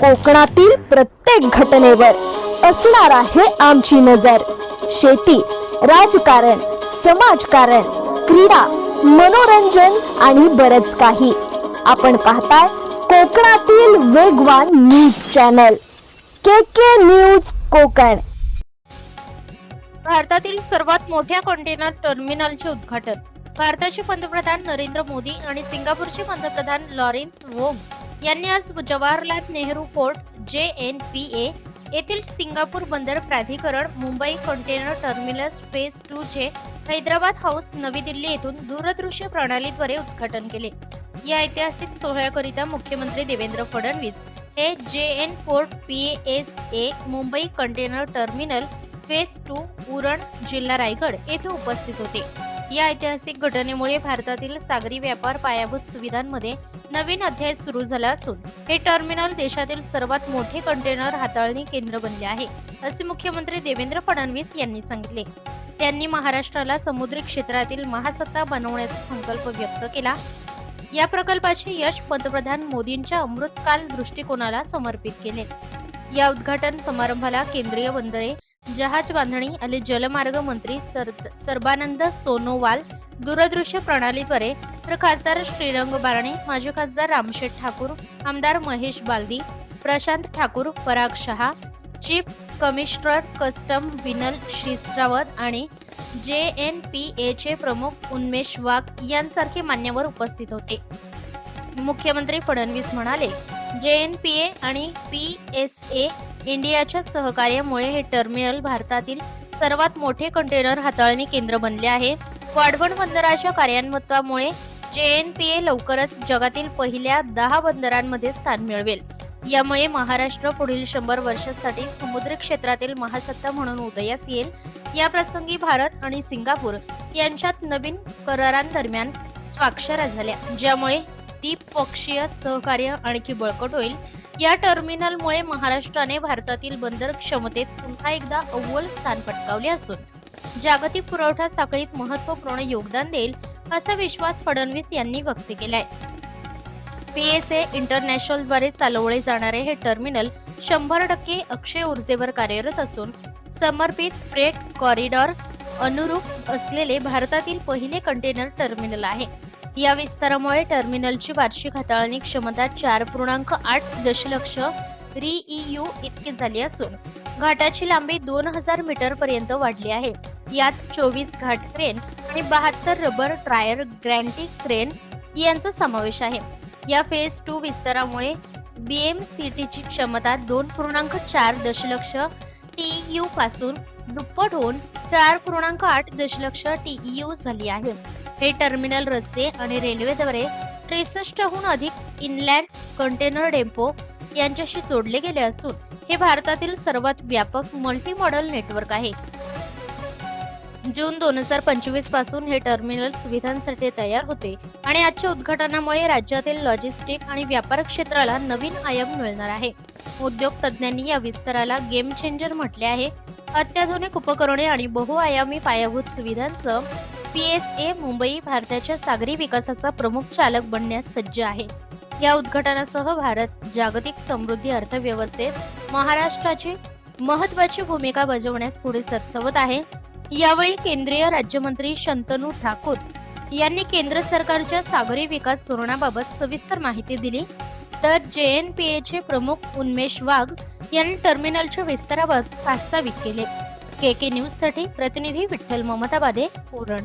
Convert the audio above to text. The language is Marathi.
कोकणातील प्रत्येक घटनेवर असणार आहे आमची नजर. शेती राजकारण समाजकारण क्रीडा मनोरंजन आणि बरच काही. आपण पाहताय कोकणातील वेगवान news channel. K K news Konkan. भारतातील सर्वात मोठ्या कंटेनर टर्मिनलचे उद्घाटन. भारताचे पंतप्रधान नरेंद्र मोदी आणि सिंगापूरचे पंतप्रधान लॉरेन्स वोंग यांनी आज Jawaharlal Nehru port J N P A येथील सिंगापूर बंदर प्राधिकरण Mumbai container terminus phase two चे हैदराबाद हाऊस नवी दिल्ली येथून दूरदृश्य प्रणालीद्वारे उद्घाटन केले. या ऐतिहासिक सोहळ्याकरिता मुख्यमंत्री देवेंद्र फडणवीस हे J N port P S A Mumbai container terminal phase two Uran जिल्हा रायगड येथे उपस्थित होते. या ऐतिहासिक घटनेमुळे भारतातील सागरी व्यापार पायाभूत सुविधांमध्ये नवीन अध्याय सुरू झाला असून हे टर्मिनल देशातील सर्वात मोठे कंटेनर हाताळणी केंद्र बनले आहे असे मुख्यमंत्री देवेंद्र फडणवीस यांनी सांगितले. त्यांनी महाराष्ट्राला समुद्री क्षेत्रातील महासत्ता बनवण्याचा संकल्प व्यक्त केला. या प्रकल्पाचे यश पंतप्रधान मोदींच्या अमृतकाल दृष्टिकोनाला समर्पित केले. या उद्घाटन समारंभाला केंद्रीय बंदरे जहाज बांधणी आणि जलमार्ग मंत्री सर सर्बानंद सोनोवाल दूरदृश्य प्रणालीद्वारे तर खासदार श्रीरंग बारणे माजी खासदार रामशेठ ठाकूर आमदार Mahesh Baldi Prashant Thakur Parag Shah chief commissioner custom Vinal श्रीस्रावत आणि जे एन पी एचे प्रमुख उन्मेश वाघ यांसारखे मान्यवर उपस्थित होते. मुख्यमंत्री फडणवीस म्हणाले जे एन पी ए आणि पी एस ए इंडियाच्या सहकार्यामुळे हे टर्मिनल भारतातील सर्वात मोठे कंटेनर हाताळणी केंद्र बनले आहे. वाढवण बंदराच्या कार्यान्वित्वामुळे जे एन पी ए लवकरच जगातील पहिल्या दहा बंदरांमध्ये स्थान मिळवेल. यामुळे महाराष्ट्र पुढील शंभर वर्षांसाठी समुद्री क्षेत्रातील महासत्ता म्हणून उदयास येईल. या प्रसंगी भारत आणि सिंगापूर यांच्यात नवीन करारांदरम्यान स्वाक्षऱ्या झाल्या ज्यामुळे द्विपक्षीय सहकार्य आणखी बळकट होईल. या टर्मिनलमुळे महाराष्ट्राने भारतातील बंदर क्षमतेत पुन्हा एकदा अव्वल स्थान पटकावले असून जागतिक पुरवठा साखळीत महत्त्वपूर्ण योगदान देईल असा विश्वास फडणवीस यांनी व्यक्त केलाय. पीएसए इंटरनॅशनलद्वारे चालवले जाणारे हे टर्मिनल शंभर टक्के अक्षय ऊर्जेवर कार्यरत असून समर्पित फ्रेट कॉरिडॉर अनुरूप असलेले भारतातील पहिले कंटेनर टर्मिनल आहे. या विस्तारामुळे टर्मिनलची वार्षिक हाताळणी क्षमता चार पूर्णांक आठ दशलक्ष रीईयू इतकी झाली असून घाटाची लांबी दोन हजार मीटर पर्यंत वाढली आहे. यात चोवीस घाट क्रेन आणि बहात्तर रबर ट्रायर ग्रँटी क्रेन यांचा समावेश आहे. या फेज टू विस्तारामुळे बी एम सी टीची क्षमता दोन पूर्णांक चार दशलक्ष टीयू पासून दुप्पट होऊन चार पूर्णांक आठ दशलक्ष टीईयू झाली आहे. हे टर्मिनल रस्ते आणि रेल्वेद्वारे त्रेसष्टहून अधिक इनलँड कंटेनर डेपो यांच्याशी जोडले गेले असून हे भारतातील सर्वात व्यापक मल्टी मॉडल नेटवर्क आहे. जून दोन हजार पंचवीसपासून हे टर्मिनल सुविधांसाठी तयार होते. आणि आजच्या उद्घाटनामुळे राज्यातील लॉजिस्टिक आणि व्यापार क्षेत्राला नवीन आयाम मिळणार आहे. उद्योग तज्ज्ञांनी या विस्ताराला गेम चेंजर म्हटले आहे. अत्याधुनिक उपकरणे आणि बहुआयामी पायाभूत सुविधांसह ए मुंबई भारताच्या सागरी विकासाचा प्रमुख चालक बनण्यास सज्ज आहे. या उद्घाटनासह भारत जागतिक समृद्धी अर्थव्यवस्थेत महाराष्ट्राची महत्वाची भूमिका बजावण्यास पुढे सरसवत आहे. यावेळी केंद्रीय राज्यमंत्री शंतनू ठाकूर यांनी केंद्र सरकारच्या सागरी विकास धोरणाबाबत सविस्तर माहिती दिली. तर जेएनपीएचे प्रमुख उन्मेष वाघ यांनी टर्मिनलच्या विस्ताराबाबत प्रास्ताविक केले. के के न्यूजसाठी प्रतिनिधी विठ्ठल ममताबादे पुरण.